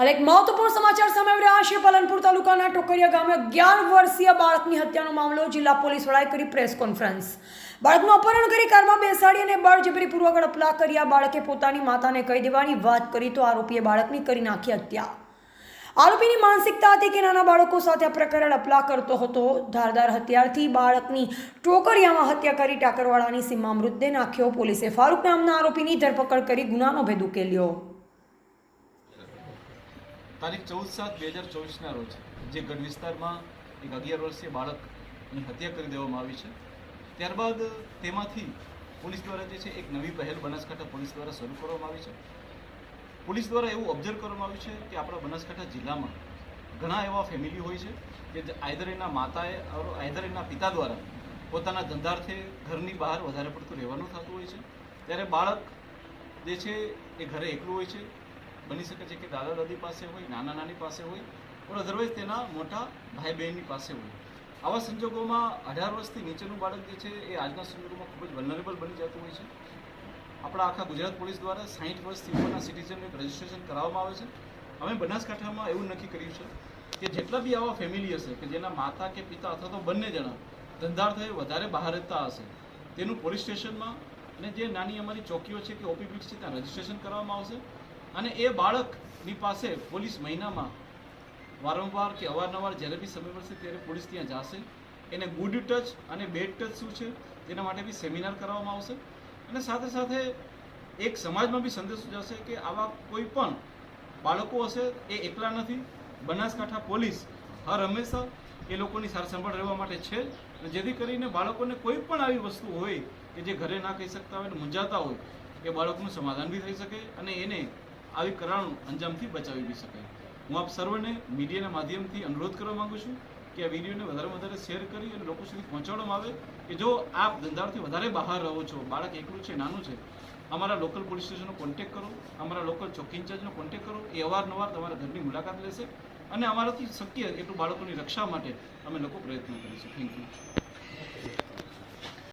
હાલ એક મહત્વપૂર્ણ સમાચાર સામે આવી રહ્યા છે. પાલનપુર તાલુકાના ટોકરિયા ગામે અગિયાર વર્ષીય બાળકની હત્યાનો મામલો જિલ્લા પોલીસ વડાએ કરી પ્રેસ કોન્ફરન્સ. બાળકનું અપહરણ કરી કારમાં બેસાડી અને બળજબરીપૂર્વક અપલા કરી આ બાળકે પોતાની માતાને કહી દેવાની વાત કરી તો આરોપીએ બાળકની કરી નાખી હત્યા. આરોપીની માનસિકતા હતી કે નાના બાળકો સાથે આ પ્રકારે અપલા કરતો હતો. ધારદાર હથિયારથી બાળકની ટોકરિયામાં હત્યા કરી ટાકરવાળાની સીમા મૃતદેહ નાખ્યો. પોલીસે ફારૂક નામના આરોપીની ધરપકડ કરી ગુનાનો ભેદ ઉકેલ્યો. તારીખ ચૌદ સાત બે હજાર ચોવીસના રોજ જે ગઢ વિસ્તારમાં એક અગિયાર વર્ષીય બાળકની હત્યા કરી દેવામાં આવી છે. ત્યારબાદ તેમાંથી પોલીસ દ્વારા જે છે એક નવી પહેલ બનાસકાંઠા પોલીસ દ્વારા શરૂ કરવામાં આવી છે. પોલીસ દ્વારા એવું ઓબ્ઝર્વ કરવામાં આવ્યું છે કે આપણા બનાસકાંઠા જિલ્લામાં ઘણા એવા ફેમિલી હોય છે કે આઈધર એના માતાએ આયદર એના પિતા દ્વારા પોતાના ધંધાર્થે ઘરની બહાર વધારે પડતું રહેવાનું થતું હોય છે. ત્યારે બાળક જે છે એ ઘરે એકલું હોય છે. બની શકે છે કે દાદા દાદી પાસે હોય, નાના નાની પાસે હોય ઓર અધરવાઇઝ તેના મોટા ભાઈ બહેનની પાસે હોય. આવા સંજોગોમાં અઢાર વર્ષથી નીચેનું બાળક જે છે, એ આજના સંજોગોમાં ખૂબ જ વલનરેબલ બની જતું હોય છે. આપણા આખા ગુજરાત પોલીસ દ્વારા સાહીઠ વર્ષથી ઉપરના સિટીઝનનું રજિસ્ટ્રેશન કરાવવામાં આવે છે. અમે બનાસકાંઠામાં એવું નક્કી કર્યું છે કે જેટલા બી આવા ફેમિલી હશે, કે જેના માતા કે પિતા અથવા તો બંને જણા ધંધાર્થે વધારે બહાર રહેતા હશે, તેનું પોલીસ સ્ટેશનમાં અને જે નાની અમારી ચોકીઓ છે કે ઓપીપીક્સ છે, ત્યાં રજિસ્ટ્રેશન કરવામાં આવશે. અને એ બાળકની પાસે પોલીસ મહિનામાં વારંવાર કે અવારનવાર જ્યારે બી સમય મળશે ત્યારે પોલીસ ત્યાં જશે. એને ગુડ ટચ અને બેડ ટચ શું છે તેના માટે બી સેમિનાર કરવામાં આવશે. અને સાથે સાથે એક સમાજમાં બી સંદેશો જશે કે આવા કોઈ પણ બાળકો હશે એ એકલા નથી. બનાસકાંઠા પોલીસ હર હંમેશા એ લોકોની સાર સંભાળ રહેવા માટે છે. અને જેથી કરીને બાળકોને કોઈ પણ આવી વસ્તુ હોય કે જે ઘરે ના કહી શકતા હોય મૂંઝાતા હોય, એ બાળકનું સમાધાન બી થઈ શકે અને એને આવી કરાણું અંજામથી બચાવી બી શકાય. હું આપ સર્વને મીડિયાના માધ્યમથી અનુરોધ કરવા માંગુ છું કે આ વિડીયોને વધારે વધારે શેર કરી અને લોકો સુધી પહોંચાડવામાં આવે કે જો આપ ધંધાળથી વધારે બહાર રહો છો, બાળક એકલું છે, નાનું છે, અમારા લોકલ પોલીસ સ્ટેશનનો કોન્ટેક્ટ કરો, અમારા લોકલ ચોકી ઇન્ચાર્જનો કોન્ટેક્ટ કરો, એ અવારનવાર તમારા ઘરની મુલાકાત લેશે અને અમારાથી શક્ય એટલું બાળકોની રક્ષા માટે અમે લોકો પ્રયત્ન કરીશું. Thank you